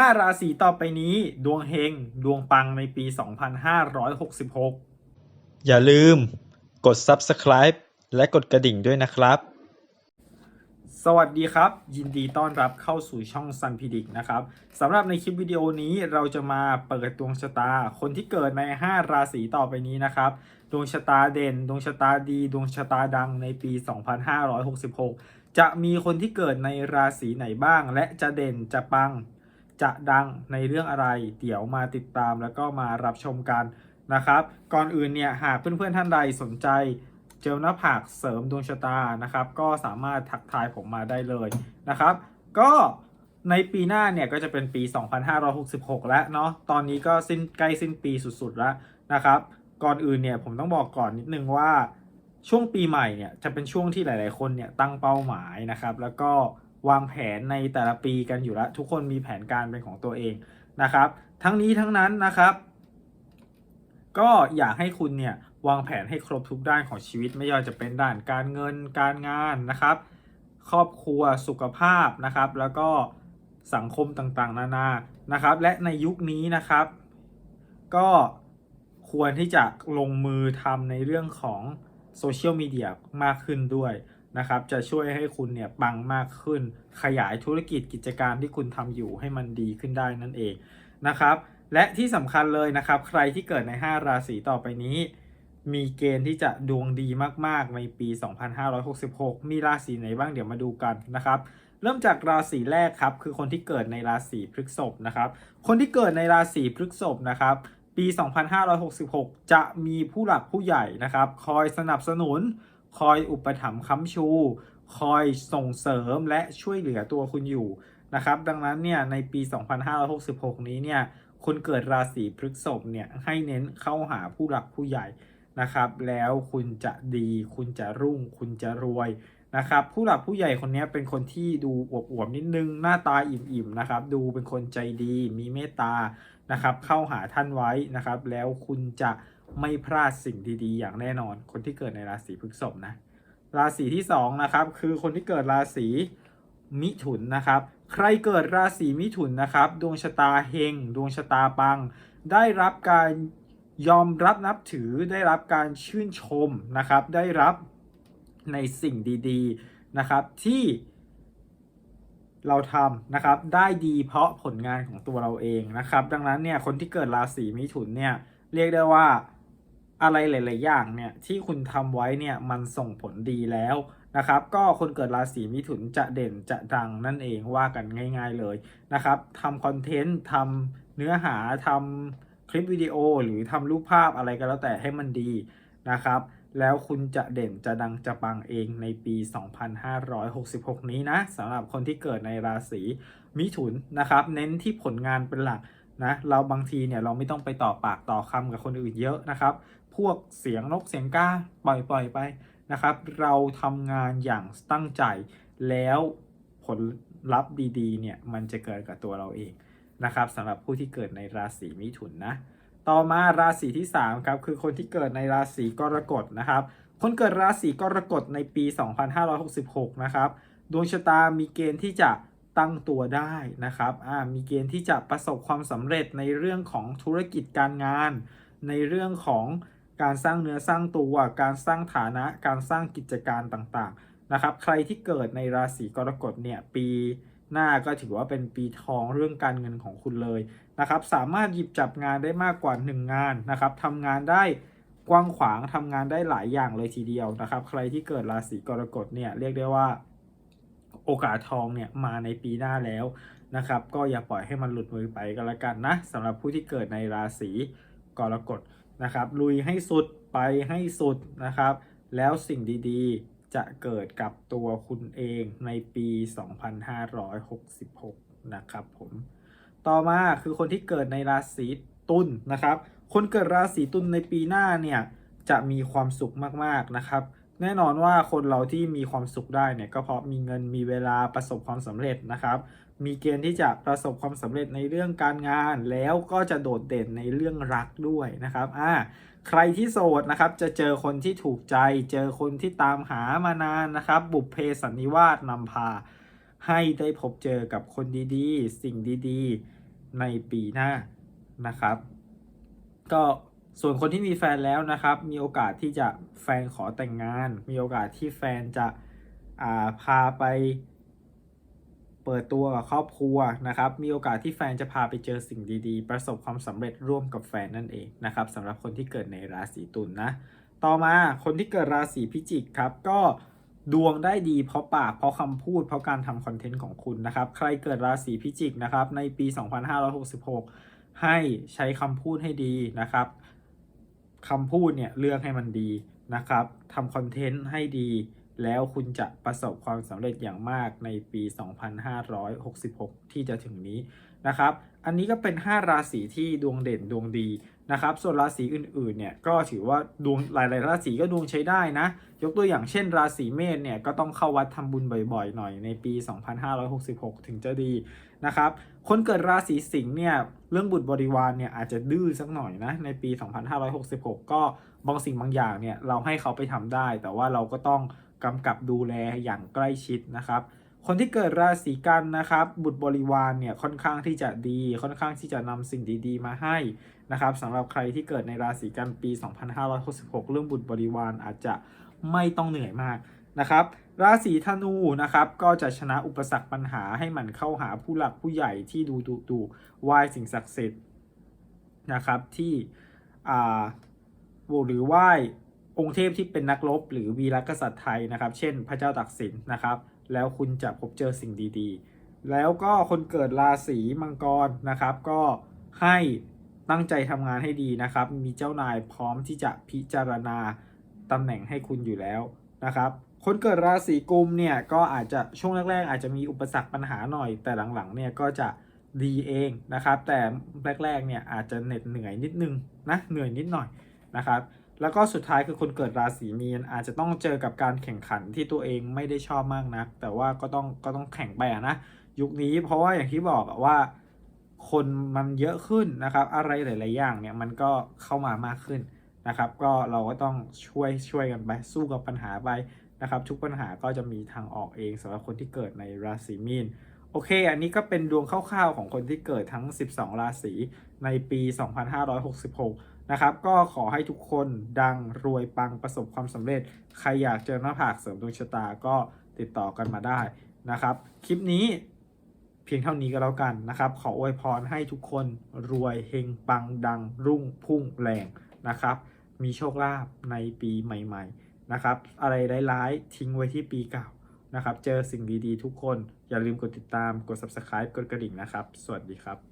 5 ราศีต่อไปนี้ ดวงเฮง ดวงปังในปี 2566 อย่าลืม กด subscribe และกดกระดิ่งด้วยนะครับ สวัสดีครับ ยินดีต้อนรับเข้าสู่ช่อง Sun p r e d i c t นะครับสำหรับในคลิปวิดีโอนี้เราจะมาเปิดดวงชะตา คนที่เกิดใน 5 ราศีต่อไปนี้นะครับดวงชะตาเด่น ดวงชะตาดี ดวงชะตาดังในปี 2566 จะมีคนที่เกิดในราศีไหนบ้าง และจะเด่นจะปัง จะดังในเรื่องอะไร เดี๋ยวมาติดตามแล้วก็มารับชมกันนะครับ ก่อนอื่นเนี่ยหากเพื่อนๆท่านใดสนใจเจลหน้าผากเสริมดวงชะตานะครับ ก็สามารถทักทายผมมาได้เลยนะครับ ก็ในปีหน้าเนี่ยก็จะเป็นปี 2566 แล้วเนาะ ตอนนี้ก็สิ้นใกล้สิ้นปีสุดๆแล้วนะครับ ก่อนอื่นเนี่ยผมต้องบอกก่อนนิดนึงว่าช่วงปีใหม่เนี่ยจะเป็นช่วงที่หลาย ๆ คนเนี่ยตั้งเป้าหมายนะครับ แล้วก็ วางแผนในแต่ละปีกันอยู่แล้ว ทุกคนมีแผนการเป็นของตัวเองนะครับ ทั้งนี้ทั้งนั้นนะครับ ก็อยากให้คุณเนี่ยวางแผนให้ครบทุกด้านของชีวิตไม่ว่าจะเป็นด้านการเงินการงานนะครับ ครอบครัวสุขภาพนะครับ แล้วก็สังคมต่างๆ นานานะครับ และในยุคนี้นะครับ ก็ควรที่จะลงมือทำในเรื่องของโซเชียลมีเดียมากขึ้นด้วย นะครับจะช่วยให้คุณเนี่ยปังมากขึ้น ขยายธุรกิจกิจการที่คุณทำอยู่ให้มันดีขึ้นได้นั่นเองนะครับ และที่สำคัญเลยนะครับ ใครที่เกิดใน 5 ราศีต่อไปนี้ มีเกณฑ์ที่จะดวงดีมากๆในปี 2566 มีราศีไหนบ้างเดี๋ยวมาดูกันนะครับ เริ่มจากราศีแรกครับ คือคนที่เกิดในราศีพฤษภนะครับ คนที่เกิดในราศีพฤษภนะครับ ปี 2566 จะมีผู้หลักผู้ใหญ่นะครับ คอยสนับสนุน คอยอุปถัมภ์ค้ำชู คอยส่งเสริมและช่วยเหลือตัวคุณอยู่นะครับ ดังนั้นเนี่ยในปี 2566 นี้เนี่ยคนเกิดราศีพฤษภเนี่ยให้เน้นเข้าหาผู้หลักผู้ใหญ่นะครับ แล้วคุณจะดี คุณจะรุ่ง คุณจะรวยนะครับ ผู้หลักผู้ใหญ่คนนี้เป็นคนที่ดูอวบๆนิดนึงหน้าตาอิ่มๆนะครับ ดูเป็นคนใจดีมีเมตตานะครับ เข้าหาท่านไว้นะครับ แล้วคุณจะ ไม่พลาดสิ่งดีๆ อย่างแน่นอน คนที่เกิดในราศีพฤษภนะ ราศีที่สองนะครับคือคนที่เกิดราศีมิถุนนะครับ ใครเกิดราศีมิถุนนะครับ ดวงชะตาเฮง ดวงชะตาปัง ได้รับการยอมรับนับถือ ได้รับการชื่นชมนะครับ ได้รับในสิ่งดีๆนะครับที่เราทำนะครับได้ดีเพราะผลงานของตัวเราเองนะครับ ดังนั้นเนี่ยคนที่เกิดราศีมิถุนเนี่ยเรียกได้ว่า อะไรหลาย ๆ อย่างเนี่ยที่คุณทำไว้เนี่ยมันส่งผลดีแล้วนะครับ ก็คนเกิดราศีมิถุนจะเด่นจะดังนั่นเองว่ากันง่าย ๆเลยนะครับทำคอนเทนต์ทำเนื้อหาทำคลิปวิดีโอหรือทำรูปภาพอะไรก็แล้วแต่ให้มันดีนะครับ แล้วคุณจะเด่นจะดังจะปังเองในปี 2566 นี้นะสำหรับคนที่เกิดในราศีมิถุนนะครับ เน้นที่ผลงานเป็นหลักนะเราบางทีเนี่ยเราไม่ต้องไปต่อปากต่อคำกับคนอื่นเยอะนะครับ พวกเสียงนกเสียงก้าปล่อยปล่อยไปนะครับ เราทำงานอย่างตั้งใจแล้วผลลัพธ์ดีๆเนี่ยมันจะเกิดกับตัวเราเองนะครับสำหรับผู้ที่เกิดในราศีมิถุนนะต่อมาราศีที่3ครับคือคนที่เกิดในราศีกรกฎนะครับคนเกิดราศีกรกฎในปี 2566 นะครับ ดวงชะตามีเกณฑ์ที่จะตั้งตัวได้นะครับมีเกณฑ์ที่จะประสบความสำเร็จในเรื่องของธุรกิจการงาน ในเรื่องของ การสร้างเนื้อสร้างตัว การสร้างฐานะ การสร้างกิจการต่างๆนะครับ ใครที่เกิดในราศีกรกฎเนี่ยปีหน้าก็ถือว่าเป็นปีทองเรื่องการเงินของคุณเลยนะครับสามารถหยิบจับงานได้มากกว่า 1 งานนะครับทำงานได้กว้างขวางทำงานได้หลายอย่างเลยทีเดียวนะครับ ใครที่เกิดราศีกรกฎเนี่ยเรียกได้ว่าโอกาสทองเนี่ยมาในปีหน้าแล้วนะครับ ก็อย่าปล่อยให้มันหลุดมือไปก็แล้วกันนะสำหรับผู้ที่เกิดในราศีกรกฎ นะครับ ลุยให้สุดไปให้สุดนะครับ แล้วสิ่งดีๆจะเกิดกับตัวคุณเองในปี 2566 นะครับผม ต่อมาคือคนที่เกิดในราศีตุลนะครับ คนเกิดราศีตุลในปีหน้าเนี่ยจะมีความสุขมากๆนะครับ แน่นอนว่าคนเราที่มีความสุขได้เนี่ยก็เพราะมีเงินมีเวลาประสบความสำเร็จนะครับ มีเกณฑ์ที่จะประสบความสำเร็จในเรื่องการงาน แล้วก็จะโดดเด่นในเรื่องรักด้วยนะครับอ่าใครที่โสดนะครับจะเจอคนที่ถูกใจ เจอคนที่ตามหามานานนะครับ บุพเพสันนิวาสนำพา ให้ได้พบเจอกับคนดีๆ สิ่งดีๆ ในปีหน้านะครับ ก็ ส่วนคนที่มีแฟนแล้วนะครับ มีโอกาสที่จะแฟนขอแต่งงาน มีโอกาสที่แฟนจะาพาไปเปิดตัวกับครอบครัวนะครับ มีโอกาสที่แฟนจะพาไปเจอสิ่งดีๆ ประสบความสำเร็จร่วมกับแฟนนั่นเองนะครับสำหรับคนที่เกิดในราศีตุลนนะต่อมาคนที่เกิดราศีพิจิกครับก็ดวงได้ดีเพราะปากเพราะคำพูดเพราะการทำคอนเทนต์ของคุณนะครับ ใครเกิดราศีพิจิกนะครับในปี 2566 ให้ใช้คำพูดให้ดีนะครับ คำพูดเนี่ยเลือกให้มันดีนะครับทำคอนเทนต์ให้ดี แล้วคุณจะประสบความสำเร็จอย่างมากในปี 2566 ที่จะถึงนี้นะครับ อันนี้ก็เป็น 5 ราศีที่ดวงเด่นดวงดีนะครับ ส่วนราศีอื่นๆ เนี่ยก็ถือว่าดวงหลายๆ ราศีก็ดวงใช้ได้นะ ยกตัวอย่างเช่น ราศีเมษเนี่ยก็ต้องเข้าวัดทำบุญบ่อยๆ หน่อยในปี 2566 ถึงจะดีนะครับ คนเกิดราศีสิงห์เนี่ย เรื่องบุตรบริวารเนี่ยอาจจะดื้อสักหน่อยนะในปี 2566 ก็บางสิ่งบางอย่างเนี่ยเราให้เขาไปทำได้ แต่ว่าเราก็ต้องกำกับดูแลอย่างใกล้ชิดนะครับคนที่เกิดราศีกันนะครับ บุตรบริวารเนี่ยค่อนข้างที่จะดี ค่อนข้างที่จะนำสิ่งดีๆ มาให้นะครับสำหรับใครที่เกิดในราศีกันปี 2566 เรื่องบุตรบริวารอาจจะไม่ต้องเหนื่อยมากนะครับ ราศีธนูนะครับก็จะชนะอุปสรรคปัญหาให้มันเข้าหาผู้หลักผู้ใหญ่ที่ดูดูดูไหวสิ่งศักดิ์สิทธิ์นะครับที่อ่าหรือไหว้องค์เทพที่เป็นนักรบหรือวีรกษัตริย์ไทยนะครับ เช่นพระเจ้าตากสินนะครับ แล้วคุณจะพบเจอสิ่งดีๆ แล้วก็คนเกิดราศีมังกรนะครับ ก็ให้ตั้งใจทำงานให้ดีนะครับ มีเจ้านายพร้อมที่จะพิจารณาตำแหน่งให้คุณอยู่แล้วนะครับ คนเกิดราศีกุมเนี่ยก็อาจจะช่วงแรก ๆ อาจจะมีอุปสรรคปัญหาหน่อย แต่หลังๆเนี่ยก็จะดีเองนะครับ แต่แรกๆเนี่ยอาจจะเหน็ดเหนื่อยนิดนึงนะเหนื่อยนิดหน่อยนะครับแล้วก็สุดท้ายคือคนเกิดราศีมีนอาจจะต้องเจอกับการแข่งขันที่ตัวเองไม่ได้ชอบมากนักแต่ว่าก็ต้องก็ต้องแข่งไปนะยุคนี้เพราะว่าอย่างที่บอกว่าคนมันเยอะขึ้นนะครับ อะไรหลาย ๆ อย่างเนี่ยมันก็เข้ามามากขึ้นนะครับ ก็เราก็ต้องช่วยช่วยกันไปสู้กับปัญหาไป นะครับทุกปัญหาก็จะมีทางออกเองสำหรับคนที่เกิดในราศีมีนโอเค อันนี้ก็เป็นดวงคร่าวๆของคนที่เกิดทั้ง 12 ราศีในปี 2566 นะครับ ก็ขอให้ทุกคนดังรวยปังประสบความสำเร็จ ใครอยากเจอหน้าผากเสริมดวงชะตาก็ติดต่อกันมาได้นะครับ คลิปนี้เพียงเท่านี้ก็แล้วกันนะครับ ขออวยพรให้ทุกคนรวยเฮงปังดังรุ่งพุ่งแรงนะครับ มีโชคลาภในปีใหม่ ๆ นะครับ อะไรร้ายๆ ทิ้งไว้ที่ปีเก่านะครับ เจอสิ่งดีๆ ทุกคน อย่าลืมกดติดตาม กด subscribe กดกระดิ่งนะครับ สวัสดีครับ